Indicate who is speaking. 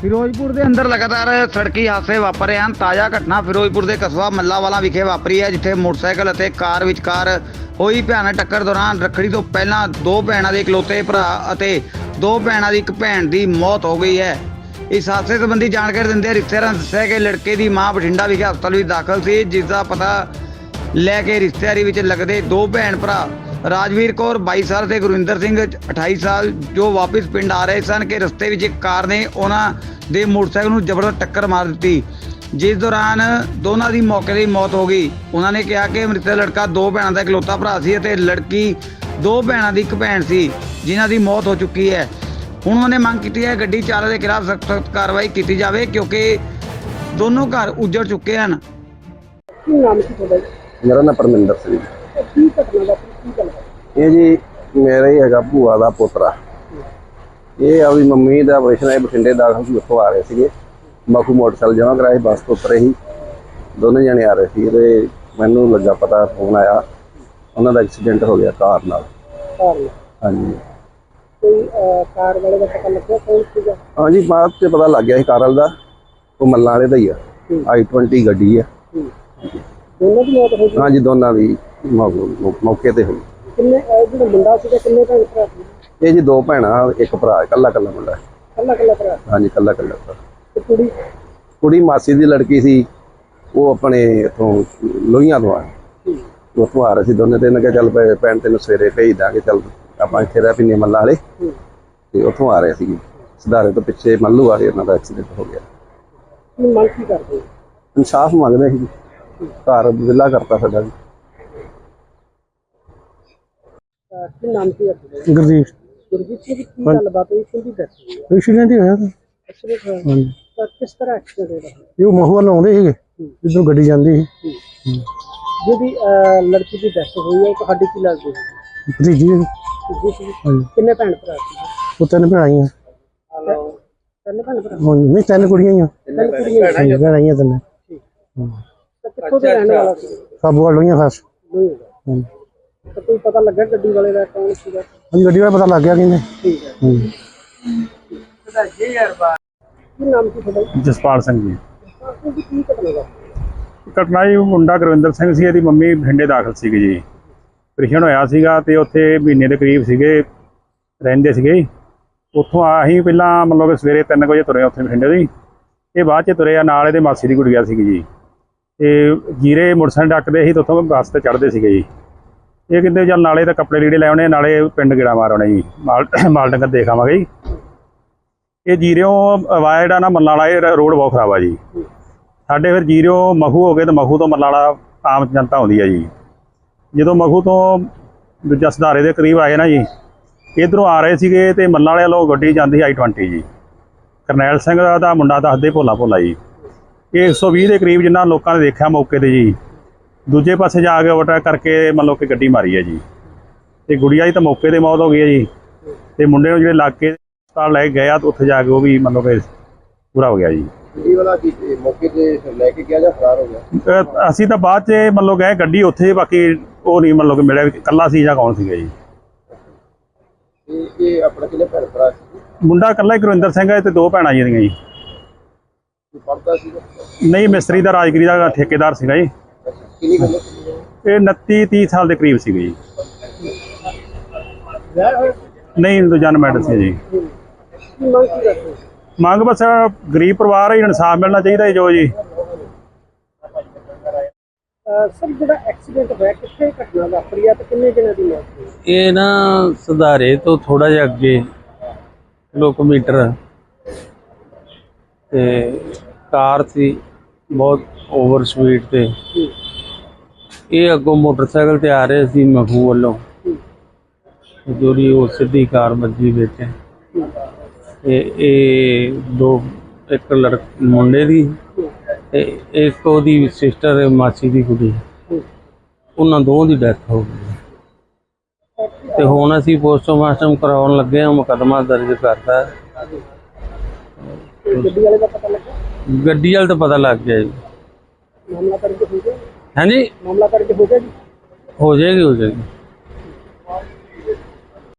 Speaker 1: ਫਿਰੋਜ਼ਪੁਰ ਦੇ ਅੰਦਰ ਲਗਾਤਾਰ ਸੜਕੀ ਹਾਦਸੇ ਵਾਪਰ ਰਹੇ ਹਨ। ਤਾਜ਼ਾ ਘਟਨਾ ਫਿਰੋਜ਼ਪੁਰ ਦੇ ਕਸਬਾ ਮੱਲਾਵਾਲਾ ਵਿਖੇ ਵਾਪਰੀ ਹੈ, ਜਿੱਥੇ ਮੋਟਰਸਾਈਕਲ ਅਤੇ ਕਾਰ ਵਿਚਕਾਰ ਹੋਈ ਭਿਆਨਕ ਟੱਕਰ ਦੌਰਾਨ ਰੱਖੜੀ ਤੋਂ ਪਹਿਲਾਂ ਦੋ ਭੈਣਾਂ ਦੇ ਇਕਲੌਤੇ ਭਰਾ ਅਤੇ ਦੋ ਭੈਣਾਂ ਦੀ ਇੱਕ ਭੈਣ ਦੀ ਮੌਤ ਹੋ ਗਈ ਹੈ। ਇਸ ਹਾਦਸੇ ਸੰਬੰਧੀ ਜਾਣਕਾਰੀ ਦਿੰਦੇ ਰਿਸ਼ਤੇਦਾਰਾਂ ਨੇ ਦੱਸਿਆ ਕਿ ਲੜਕੇ ਦੀ ਮਾਂ ਬਠਿੰਡਾ ਵਿਖੇ ਹਸਪਤਾਲ ਵਿੱਚ ਦਾਖਲ ਸੀ, ਜਿਸ ਦਾ ਪਤਾ ਲੈ ਕੇ ਰਿਸ਼ਤੇਦਾਰੀ ਵਿੱਚ ਲੱਗਦੇ ਦੋ ਭੈਣ ਭਰਾ ਰਾਜਵੀਰ ਕੌਰ 22 ਸਾਲ ਤੇ ਗੁਰਵਿੰਦਰ ਸਿੰਘ 28 ਸਾਲ ਜੋ ਵਾਪਸ ਪਿੰਡ ਆ ਰਹੇ ਸਨ ਕਿ ਰਸਤੇ ਵਿੱਚ ਇੱਕ ਕਾਰ ਨੇ ਉਹਨਾਂ ਦੇ ਮੋਟਰਸਾਈਕਲ ਨੂੰ ਜ਼ਬਰਦਸਤ ਟੱਕਰ ਮਾਰ ਦਿੱਤੀ। ਜਿਸ ਦੌਰਾਨ ਦੋਨਾਂ ਦੀ ਮੌਕੇ 'ਤੇ ਹੀ ਮੌਤ ਹੋ ਗਈ। ਉਹਨਾਂ ਨੇ ਕਿਹਾ ਕਿ ਮ੍ਰਿਤਕ ਲੜਕਾ ਦੋ ਭੈਣਾਂ ਦਾ ਇਕਲੌਤਾ ਭਰਾ ਸੀ ਅਤੇ ਲੜਕੀ ਦੋ ਭੈਣਾਂ ਦੀ ਇੱਕ ਭੈਣ ਸੀ ਜਿਨ੍ਹਾਂ ਦੀ ਮੌਤ ਹੋ ਚੁੱਕੀ ਹੈ। ਹੁਣ ਉਹਨਾਂ ਨੇ ਮੰਗ ਕੀਤੀ ਹੈ ਗੱਡੀ ਚਾਲਕ ਦੇ ਖਿਲਾਫ ਸਖਤ ਕਾਰਵਾਈ ਕੀਤੀ ਜਾਵੇ ਕਿਉਂਕਿ ਦੋਨੋਂ ਘਰ ਉੱਜੜ ਚੁੱਕੇ ਹਨ।
Speaker 2: ਕੀ ਨਾਮ ਸੀ ਤੁਹਾਡਾ ਜੀ?
Speaker 3: ਮੇਰਾ ਨਾਮ ਪਰਮਿੰਦਰ ਸਿੰਘ
Speaker 2: ਤੇ ਕੀ ਘਟਨਾ ਦਾ ਹੈ
Speaker 3: ਇਹ ਜੀ ਮੇਰੇ ਹੀ ਹੈਗਾ ਭੂਆ ਦਾ ਪੋਤਰਾ। ਇਹ ਆਪਣੀ ਮੰਮੀ ਦਾ ਆਪਰੇਸ਼ਨ ਹੈ ਬਠਿੰਡੇ ਦਾਖਲ ਸੀ ਉੱਥੋਂ ਆ ਰਹੇ ਸੀਗੇ। ਮਖੂ ਮੋਟਰਸਾਈਕਲ ਜਮ੍ਹਾਂ ਕਰਾਏ ਬੱਸ ਤੋਂ ਉਤਰੇ ਹੀ ਦੋਨੇ ਜਣੇ ਆ ਰਹੇ ਸੀ ਤੇ ਮੈਨੂੰ ਲੱਗਾ ਪਤਾ ਫੋਨ ਆਇਆ। ਉਹਨਾਂ ਦਾ ਐਕਸੀਡੈਂਟ ਹੋ ਗਿਆ ਕਾਰ ਨਾਲ।
Speaker 2: ਕਾਰ
Speaker 3: ਹਾਂਜੀ।
Speaker 2: ਕੋਈ ਅਹ, ਕਾਰ ਵਾਲੇ ਦਾ ਪਤਾ ਲੱਗਿਆ ਕੌਣ ਸੀਗਾ?
Speaker 3: ਹਾਂਜੀ ਬਾਅਦ ਚ ਪਤਾ ਲੱਗ ਗਿਆ ਸੀ ਕਾਰਲ ਦਾ। ਉਹ ਮੱਲਾਂ ਵਾਲੇ ਦਾ ਹੀ ਆ। i20 ਗੱਡੀ ਆ।
Speaker 2: ਦੋਨਾਂ ਦੀ ਮੌਤ
Speaker 3: ਹਾਂਜੀ ਦੋਨਾਂ ਦੀ ਮੌਕੇ ਤੇ ਹੋਈ।
Speaker 2: ਕਿੰਨੇ ਅਹ, ਜਿਹੜਾ ਮੁੰਡਾ ਸੀਗਾ ਕਿੰਨੇ ਭੈਣ ਭਰਾ ਸੀ?
Speaker 3: ਇਹ ਜੀ ਦੋ ਭੈਣਾਂ ਇੱਕ ਭਰਾ ਇਕੱਲਾ ਇਕੱਲਾ ਮੁੰਡਾ
Speaker 2: ਕੱਲਾ ਕੱਲਾ ਭਰਾ?
Speaker 3: ਹਾਂਜੀ ਇਕੱਲਾ ਇਕੱਲਾ ਭਰਾ।
Speaker 2: ਤੇ ਕੁੜੀ?
Speaker 3: ਕੁੜੀ ਮਾਸੀ ਦੀ ਲੜਕੀ ਸੀ। ਉਹ ਆਪਣੇ ਇਥੋਂ ਲੋਹੀਆਂ ਤੋਂ ਆ। ਉੱਥੋਂ ਆ ਰਹੇ ਸੀ ਦੋਨੇ ਤਿੰਨ ਕੇ ਚੱਲ ਪਏ ਭੈਣ ਤੈਨੂੰ ਸਵੇਰੇ ਭੇਜ ਦਾਂਗੇ ਚੱਲ ਆਪਾਂ ਇੱਥੇ ਰਹਿ ਪਿੰਨੇ ਮੱਲਾ ਵਾਲੇ।
Speaker 2: ਹੂੰ।
Speaker 3: ਤੇ ਉੱਥੋਂ ਆ ਰਹੇ ਸੀ ਸਿਧਾਰੇ ਤੋਂ ਪਿੱਛੇ ਮੱਲੂ ਵਾਲੇ ਉਹਨਾਂ ਦਾ ਐਕਸੀਡੈਂਟ ਹੋ ਗਿਆ।
Speaker 2: ਕੀ ਮੰਗ ਕੀ ਕਰਦੇ? ਹੋ?
Speaker 3: ਇਨਸਾਫ ਮੰਗਦੇ ਸੀ ਘਰ ਵਿਲਾ ਕਰਤਾ ਸਾਡਾ ਜੀ
Speaker 2: ਅਹ, ਕੀ ਨਾਮ ਸੀ ਤੁਹਾਡਾ?
Speaker 4: ਗੁਰਦੀਪ।
Speaker 2: ਗੁਰਜੀਤ ਸਿੰਘ ਜੀ, ਕੀ ਗੱਲਬਾਤ ਹੋਈ? ਕਿੰਦੀ ਡੈਥ ਹੋਈ ਹੈ
Speaker 4: ਐਕਸੀਡੈਂਟ ਹੀ ਹੋਇਆ ਤਾਂ।
Speaker 2: ਐਕਸੀਡੈਂਟ ਹੋਇਆ।
Speaker 4: ਹਾਂਜੀ।
Speaker 2: ਤਾਂ ਕਿਸ ਤਰ੍ਹਾਂ ਐਕਸੀਡੈਂਟ ਹੋਇਆ?
Speaker 4: ਇਹ ਉਹ ਮਹੂਆ ਲਾਉਂਦੇ ਸੀਗੇ ਜਿੱਧਰੋਂ ਗੱਡੀ ਜਾਂਦੀ ਸੀ।
Speaker 2: ਜਿਹਦੀ ਅਹ, ਲੜਕੀ ਦੀ ਡੈਥ ਹੋਈ ਹੈ ਉਹ ਤੁਹਾਡੀ ਕੀ ਲੱਗਦੀ ਹੈ?
Speaker 4: ਭਤੀਜੀ ਸੀ।
Speaker 2: ਜੀ ਸੀ।
Speaker 4: ਹਾਂਜੀ।
Speaker 2: ਕਿੰਨੇ ਭੈਣ ਭਰਾ ਸੀ?
Speaker 4: ਉਹ ਤਿੰਨ ਭੈਣਾਂ ਆਈਆਂ।
Speaker 2: ਤਿੰਨ ਭੈਣ ਭਰਾ?
Speaker 4: ਹਾਂਜੀ ਨਹੀਂ ਤਿੰਨ ਕੁੜੀਆਂ ਹੀ ਆ
Speaker 2: ਤਿੰਨ ਕੁੜੀਆਂ
Speaker 4: ਹਾਂਜੀ ਭੈਣਾਂ ਆਈਆਂ ਤਿੰਨ।
Speaker 2: ਤਾਂ ਕਿੱਥੋਂ ਦੇ ਰਹਿਣ ਵਾਲਾ ਸੀ?
Speaker 4: ਸਾਬੂ ਵਾਲ ਖਾਸ। ਹਾਂਜੀ।
Speaker 2: ਤਾਂ ਕੋਈ ਪਤਾ ਲੱਗਾ ਗੱਡੀ ਵਾਲੇ ਦਾ ਕੌਣ ਸੀਗਾ?
Speaker 4: ਹਾਂਜੀ, ਗੱਡੀ ਵਾਲਾ ਪਤਾ ਲੱਗ ਗਿਆ ਕਹਿੰਦੇ
Speaker 2: ਠੀਕ ਹੈ।
Speaker 4: ਹਾਂਜੀ
Speaker 2: ਕੀ ਨਾਮ ਸੀ ਤੁਹਾਡਾ
Speaker 5: ਜਸਪਾਲ ਸਿੰਘ ਜੀ।
Speaker 2: ਆਹ ਜੀ ਕੀ ਘਟਨਾ ਦਾ
Speaker 5: ਘਟਨਾ ਜੀ ਮੁੰਡਾ ਗੁਰਵਿੰਦਰ ਸਿੰਘ ਸੀ ਇਹਦੀ ਮੰਮੀ ਬਠਿੰਡੇ ਦਾਖਲ ਸੀਗੀ ਜੀ। ਆਪਰੇਸ਼ਨ ਹੋਇਆ ਸੀਗਾ ਤੇ ਉੱਥੇ ਮਹੀਨੇ ਦੇ ਕਰੀਬ ਸੀਗੇ ਰਹਿੰਦੇ ਸੀਗੇ ਉੱਥੋਂ ਆ ਅਸੀਂ ਪਹਿਲਾਂ ਮਤਲਬ ਕਿ ਸਵੇਰੇ 3 ਵਜੇ ਤੁਰੇ ਉੱਥੇ ਬਠਿੰਡੇ ਦੀ। ਇਹ ਬਾਅਦ ਚ ਤੁਰੇ ਆ ਨਾਲ ਇਹਦੇ ਮਾਸੀ ਦੀ ਗੁੜੀਆ ਸੀਗੀ ਜੀ। ਤੇ ਜੀਰੇ ਮੋਟਰਸਾਈਕਲ ਡੱਕਦੇ ਸੀ ਤੇ ਉੱਥੋਂ ਬੱਸ ਤੇ ਚੜ੍ਹਦੇ ਸੀਗੇ ਜੀ। ਇਹ ਕਹਿੰਦੇ ਚੱਲ ਨਾਲੇ ਤਾਂ ਕੱਪੜੇ ਲੀੜੇ ਲੈ ਆਉਣੇ, ਨਾਲੇ ਪਿੰਡ ਗੇੜਾ ਮਾਰ ਆਉਣੇ ਜੀ। ਮਾਲ ਮਾਲ ਡੰਗਰ ਦੇਖ ਆਵਾਂਗੇ ਜੀ। ਇਹ ਜੀਰਿਓ ਵਾਇਆ ਜਿਹੜਾ ਨਾ ਮੱਲਾਲਾ ਇਹ ਰੋਡ ਬਹੁਤ ਖਰਾਬ ਆ ਜੀ। ਸਾਡੇ ਫਿਰ ਜੀਰਿਓ ਮਖੂ ਹੋ ਗਏ ਤੇ ਮਖੂ ਤੋਂ ਮੱਲਾਲਾ ਆਮ ਜਨਤਾ ਆਉਂਦੀ ਆ ਜੀ। ਜਦੋਂ ਮਖੂ ਤੋਂ ਦੂਜਾ ਸੁਧਾਰੇ ਦੇ ਕਰੀਬ ਆਏ ਨਾ ਜੀ, ਇਧਰੋਂ ਆ ਰਹੇ ਸੀਗੇ ਤੇ ਮੱਲਾਂ ਵਾਲੇ ਵੱਲੋਂ ਗੱਡੀ ਜਾਂਦੀ ਸੀ i20 ਜੀ। ਕਰਨੈਲ ਸਿੰਘ ਦਾ ਦਾ ਮੁੰਡਾ ਦੱਸਦੇ ਭੋਲਾ ਭੋਲਾ ਜੀ। ਇਹ 120 ਦੇ ਕਰੀਬ ਜਿੰਨਾ ਲੋਕਾਂ ਨੇ ਦੇਖਿਆ ਮੌਕੇ ਤੇ ਜੀ। ਦੂਜੇ ਪਾਸੇ ਜਾ ਕੇ ਓਵਰਟੇਕ ਕਰਕੇ ਮੰਨ ਲਓ ਕਿ ਗੱਡੀ ਮਾਰੀ ਹੈ ਜੀ। ਤੇ ਗੁੜੀਆ ਦੀ ਤਾਂ ਮੌਕੇ ਤੇ ਮੌਤ ਹੋ ਗਈ ਹੈ ਜੀ। ਤੇ ਮੁੰਡੇ ਨੂੰ ਜਿਹੜੇ ਲੱਗ ਕੇ ਹਸਪਤਾਲ ਲੈ ਕੇ ਗਏ ਆ ਤੇ ਉੱਥੇ ਜਾ ਕੇ ਉਹ ਵੀ ਮੰਨ ਲਓ ਕਿ ਪੂਰਾ ਹੋ ਗਿਆ ਜੀ।
Speaker 3: ਗੱਡੀ ਵਾਲਾ ਕੀ ਮੌਕੇ ਤੇ ਲੈ ਕੇ ਗਿਆ ਜਾਂ ਫਰਾਰ ਹੋ ਗਿਆ?
Speaker 5: ਅਹ ਅਸੀਂ ਤਾਂ ਬਾਅਦ ਚ ਮੰਨ ਲਓ ਗਏ ਗੱਡੀ ਉੱਥੇ ਬਾਕੀ ਉਹ ਨਹੀਂ ਮੰਨ ਲਓ ਕਿ ਮਿਲਿਆ ਵੀ ਇਕੱਲਾ ਸੀ ਜਾਂ ਕੌਣ ਸੀਗਾ ਜੀ।
Speaker 3: ਤੇ ਇਹ ਆਪਣਾ ਕਿਹਨੇ ਭੈਣ ਭਰਾ ਸੀ?
Speaker 5: ਮੁੰਡਾ ਇਕੱਲਾ ਹੀ ਗੁਰਵਿੰਦਰ ਸਿੰਘ ਹੈ ਤੇ ਦੋ ਭੈਣਾਂ ਜੀ। ਦੀਆਂ ਜੀ
Speaker 3: ਪੜਦਾ ਸੀ?
Speaker 5: ਨਹੀਂ ਮਿਸਤਰੀ ਦਾ ਰਾਜਗਰੀ ਦਾ ਠੇਕੇਦਾਰ ਸੀਗਾ ਜੀ।
Speaker 3: ਕਿੰਨੀ ਗੱਲ
Speaker 5: ਇਹ 29 30 ਸਾਲ ਦੇ ਕਰੀਬ ਸੀਗੇ ਜੀ। ਨਹੀਂ ਦੂਜਾ ਮੈਡਲ ਸੀ ਜੀ।
Speaker 2: ਮੰਗ
Speaker 5: ਬਸ ਗਰੀਬ ਪਰਿਵਾਰ ਹੈ ਇਨਸਾਫ ਮਿਲਣਾ ਚਾਹੀਦਾ ਹੈ ਜੋ ਜੀ।
Speaker 2: ਅਹ ਸਰ ਜਿਹੜਾ ਐਕਸੀਡੈਂਟ ਹੋਇਆ ਕਿੱਥੇ ਘਟਨਾ ਵਾਪਰੀ ਆ ਤੇ ਕਿੰਨੇ ਜਣਾਂ ਦੀ ਮੌਤ ਹੋਈ?
Speaker 6: ਇਹ ਨਾ ਸੁਧਾਰੇ ਤੋਂ ਥੋੜਾ ਜਿਹਾ ਅੱਗੇ ਕਿਲੋਮੀਟਰ। ਤੇ ਕਾਰ ਸੀ ਬਹੁਤ ਓਵਰ ਸਪੀਡ ਤੇ। ਇਹ ਅੱਗੋਂ ਮੋਟਰਸਾਈਕਲ ਤੇ ਆ ਰਹੇ ਸੀ ਮਖੂ ਵੱਲੋਂ। ਜਿਹੜੀ ਉਹ ਸਿੱਧੀ ਕਾਰ ਵੱਜੀ ਵਿੱਚ। ਤੇ ਇਹ ਦੋ ਇੱਕ ਲੜ ਮੁੰਡੇ ਦੀ ਤੇ ਇੱਕ ਉਹਦੀ ਸਿਸਟਰ ਮਾਸੀ ਦੀ ਕੁੜੀ। ਉਹਨਾਂ ਦੋਵਾਂ ਦੀ ਡੈਥ ਹੋ ਗਈ। ਤੇ ਹੁਣ ਅਸੀਂ ਪੋਸਟਮਾਰਟਮ ਕਰਾਉਣ ਲੱਗੇ ਹਾਂ ਮੁਕੱਦਮਾ ਦਰਜ ਕਰਤਾ।
Speaker 2: ਗੱਡੀ ਵਾਲੇ ਦਾ ਪਤਾ ਲੱਗਾ?
Speaker 6: ਗੱਡੀ ਵਾਲ ਤਾਂ ਪਤਾ ਲੱਗ ਗਿਆ ਜੀ
Speaker 2: ਮਾਮਲਾ ਦਰਜ ਹੋ ਗਿਆ
Speaker 6: ਹਾਂਜੀ।
Speaker 2: ਮਾਮਲਾ ਦਰਜ ਹੋ ਗਿਆ ਜੀ?
Speaker 6: ਹੋ ਜਾਏਗੀ ਹੋ ਜਾਏਗੀ।